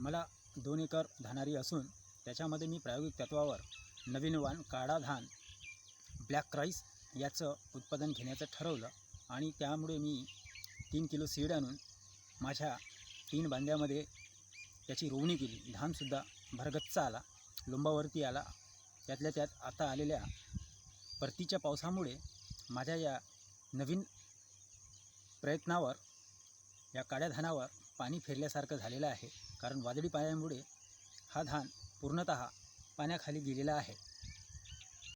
मला दोन एकर धानारी असून त्याच्यामध्ये मी प्रायोगिक तत्वावर नवीन वाण काळा धान ब्लॅक राईस याचं उत्पादन घेण्याचं ठरवलं आणि त्यामुळे मी तीन किलो सीड आणून माझ्या तीन बांध्यामध्ये त्याची रोवणी केली. धानसुद्धा भरगच्चा आला लोंबावरती आला. त्यातल्या त्यात आता आलेल्या परतीच्या पावसामुळे माझ्या या नवीन प्रयत्नावर या काळ्या धानावर पाणी फिरल्यासारखं झालेलं आहे. कारण वादळी पाण्यामुळे हा धान पूर्णत पाण्याखाली गेलेला आहे.